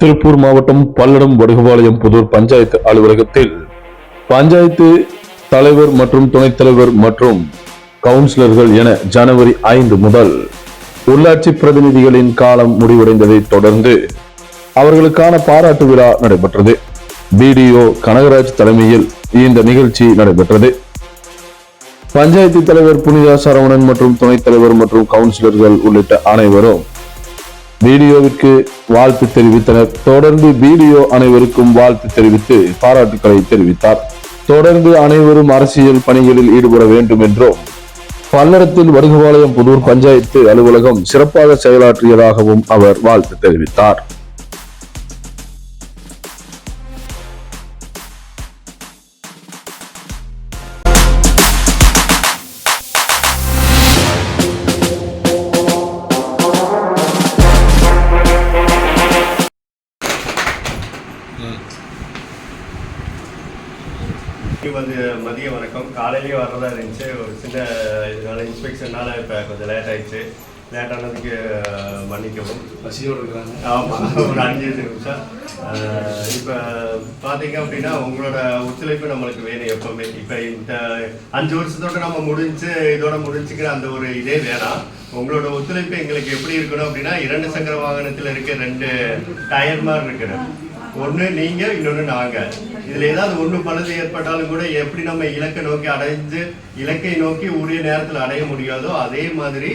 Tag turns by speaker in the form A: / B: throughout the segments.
A: திருப்பூர் மாவட்டம் பல்லடம் வடுகபாளையம் புதூர் பஞ்சாயத்து அலுவலகத்தில் பஞ்சாயத்து தலைவர் மற்றும் துணைத் தலைவர் மற்றும் கவுன்சிலர்கள் என ஜனவரி ஐந்து முதல் உள்ளாட்சி பிரதிநிதிகளின் காலம் முடிவடைந்ததை தொடர்ந்து அவர்களுக்கான பாராட்டு விழா நடைபெற்றது. பிடிஓ கனகராஜ் தலைமையில் இந்த நிகழ்ச்சி நடைபெற்றது. பஞ்சாயத்து தலைவர் புனிதா சரவணன் மற்றும் துணைத் தலைவர் மற்றும் கவுன்சிலர்கள் உள்ளிட்ட அனைவரும் வீடியோவிற்கு வாழ்த்து தெரிவித்தனர். தொடர்ந்து வீடியோ அனைவருக்கும் வாழ்த்து தெரிவித்து பாராட்டுக்களை தெரிவித்தார். தொடர்ந்து அனைவரும் அரசியல் பணிகளில் ஈடுபட வேண்டும் என்றும் பல்லடத்தில் வடுகுபாளையம் புதூர் பஞ்சாயத்து அலுவலகம் சிறப்பாக செயலாற்றியதாகவும் அவர் வாழ்த்து தெரிவித்தார்.
B: வந்து மதிய வணக்கம். காலையிலேயே வர்றதா இருந்துச்சு. ஒரு சின்ன இதனால இன்ஸ்பெக்ஷனால இப்போ கொஞ்சம் லேட் ஆயிடுச்சு. லேட் ஆனதுக்கு மன்னிக்கவும்.
C: பசியோடு இருக்கிறாங்க.
B: ஆமாம் ஒரு அஞ்சு நிமிஷம். இப்போ பார்த்தீங்க அப்படின்னா உங்களோட ஒத்துழைப்பு நம்மளுக்கு வேணும் எப்பவுமே. இப்போ இந்த அஞ்சு வருஷத்தோட நம்ம முடிஞ்சு இதோட முடிஞ்சுக்கிற அந்த ஒரு இதே வேணாம். உங்களோட ஒத்துழைப்பு எங்களுக்கு எப்படி இருக்கணும் அப்படின்னா இரண்டு சக்கர வாகனத்தில் இருக்க ரெண்டு டயர் மாதிரி இருக்கணும். ஒன்று நீங்கள் இன்னொன்று நாங்கள் இதில் ஏதாவது ஒன்று பழுது ஏற்பட்டாலும் கூட எப்படி நம்ம இலக்கை நோக்கி அடைஞ்சு இலக்கை நோக்கி உரிய நேரத்தில் அடைய முடியாதோ அதே மாதிரி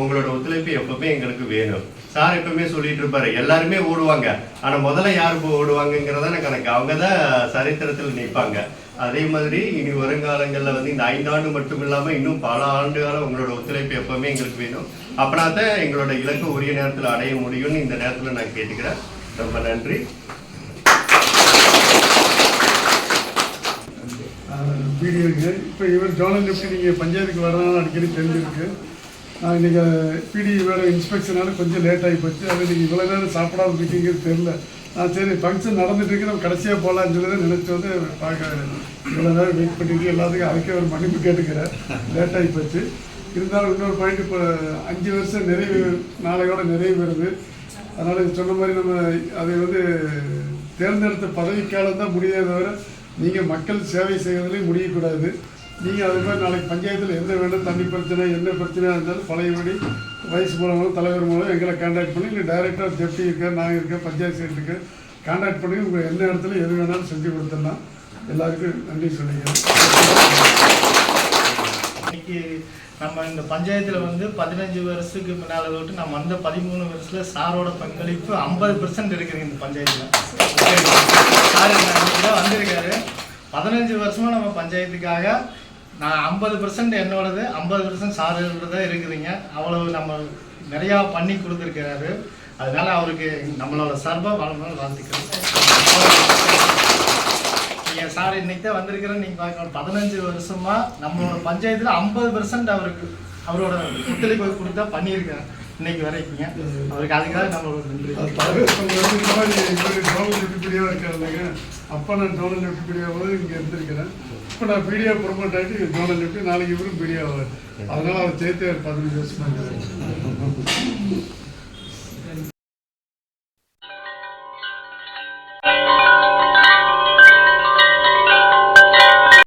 B: உங்களோட ஒத்துழைப்பு எப்பவுமே எங்களுக்கு வேணும். சார் எப்பவுமே சொல்லிட்டு இருப்பாரு எல்லாருமே ஓடுவாங்க. ஆனா முதல்ல யார் இப்போ எனக்கு கணக்கு. அவங்க தான் சரித்திரத்தில் நிற்பாங்க அதே மாதிரி இனி வருங்காலங்களில் வந்து இந்த ஐந்தாண்டு மட்டும் இல்லாமல் இன்னும் பல ஆண்டு காலம் உங்களோட ஒத்துழைப்பு எப்பவுமே எங்களுக்கு வேணும். அப்படின்னா தான் எங்களோட இலக்கு உரிய நேரத்தில் அடைய முடியும்னு இந்த நேரத்தில் நான் கேட்டுக்கிறேன். ரொம்ப நன்றி.
C: பிடிஓக்கு இப்போ இவர் ஜோனல் லிஃப்ட் நீங்கள் பஞ்சாயத்துக்கு வரனால அடிக்கடி தெரிஞ்சிருக்கு. நான் இன்றைக்கி பிடிஓட இன்ஸ்பெக்ஷனால கொஞ்சம் லேட் ஆகி போச்சு. அது நீங்கள் இவ்வளோ நேரம் சாப்பிடாம இருக்கீங்கிறது தெரில நான் சரி ஃபங்க்ஷன் நடந்துட்டு இருக்கு. நம்ம கடைசியாக போகலான்னு சொல்லி தான் நினச்சி வந்து பார்க்க இவ்வளோ நேரம் வெயிட் பண்ணிட்டு எல்லாத்துக்கும் அதுக்கே ஒரு மன்னிப்பு கேட்டுக்கிறேன் லேட் ஆகி போச்சு. இருந்தாலும் இன்னொரு பாயிண்ட் இப்போ அஞ்சு வருஷம் நிறைவு நாளையோட நிறைவு வருது. அதனால் சொன்ன மாதிரி நம்ம அதை வந்து தேர்ந்தெடுத்த பதவிக்காலம் தான் முடியாத தவிர நீங்கள் மக்கள் சேவை செய்வதிலே முடியக்கூடாது. நீங்கள் அது மாதிரி நாளைக்கு பஞ்சாயத்தில் எந்த வேணும் தண்ணி பிரச்சனை என்ன பிரச்சனையாக இருந்தாலும் பழையபடி வயசு மூலமாக தலைவர் மூலம் எங்களை கான்டாக்ட் பண்ணி இல்லை டைரெக்டாக ஜெப்டி இருக்கேன் நான் இருக்கேன் பஞ்சாயத்து சைடு இருக்கேன் கான்டாக்ட் பண்ணி உங்கள் எந்த இடத்துல எது வேணாலும் செஞ்சு கொடுத்துடலாம். எல்லாருக்கும் நன்றி சொல்லிக்கிறேன்.
D: இன்னைக்கு நம்ம இந்த பஞ்சாயத்தில் வந்து பதினஞ்சு வருஷத்துக்கு முன்னால் விட்டு நம்ம வந்த பதிமூணு வருஷத்தில் சாரோட பங்களிப்பு ஐம்பது பெர்சன்ட் இருக்குது இந்த பஞ்சாயத்தில். சார் பதினஞ்சு வருஷமாக நம்ம பஞ்சாயத்துக்காக நான் ஐம்பது பர்சன்ட் என்னோடது ஐம்பது பர்சன்ட் சாரோடது இருக்குதுங்க. அவ்வளவு நம்ம நிறையா பண்ணி கொடுத்துருக்கிறாரு. அதனால அவருக்கு நம்மளோட சார்பாக வாழ்நாள் வாழ்த்துக்கிறேன் நீங்கள் சார் இன்னைக்கு தான் வந்திருக்கிறேன் நீங்கள் பார்க்கணும். பதினஞ்சு வருஷமாக நம்மளோட பஞ்சாயத்தில் ஐம்பது பர்சன்ட் அவருக்கு அவரோட ஒத்துழைப்பு கொடுத்தா பண்ணியிருக்காரு இன்னைக்கு வரைக்குங்க அவருக்கு அதுக்காக நம்மளோட நன்றி.
C: அது தலைவர் அப்போ நான் டோனல் லிஃப்ட் போது இங்கே இருந்திருக்கிறேன். இப்போ நான் பீடியா ப்ரொமோட் ஆகிட்டு டோனல் லிஃப்ட்டு நாளைக்கு இவரும் பீடியா அதனால அவர் சேர்த்து பதினஞ்சு வருஷம்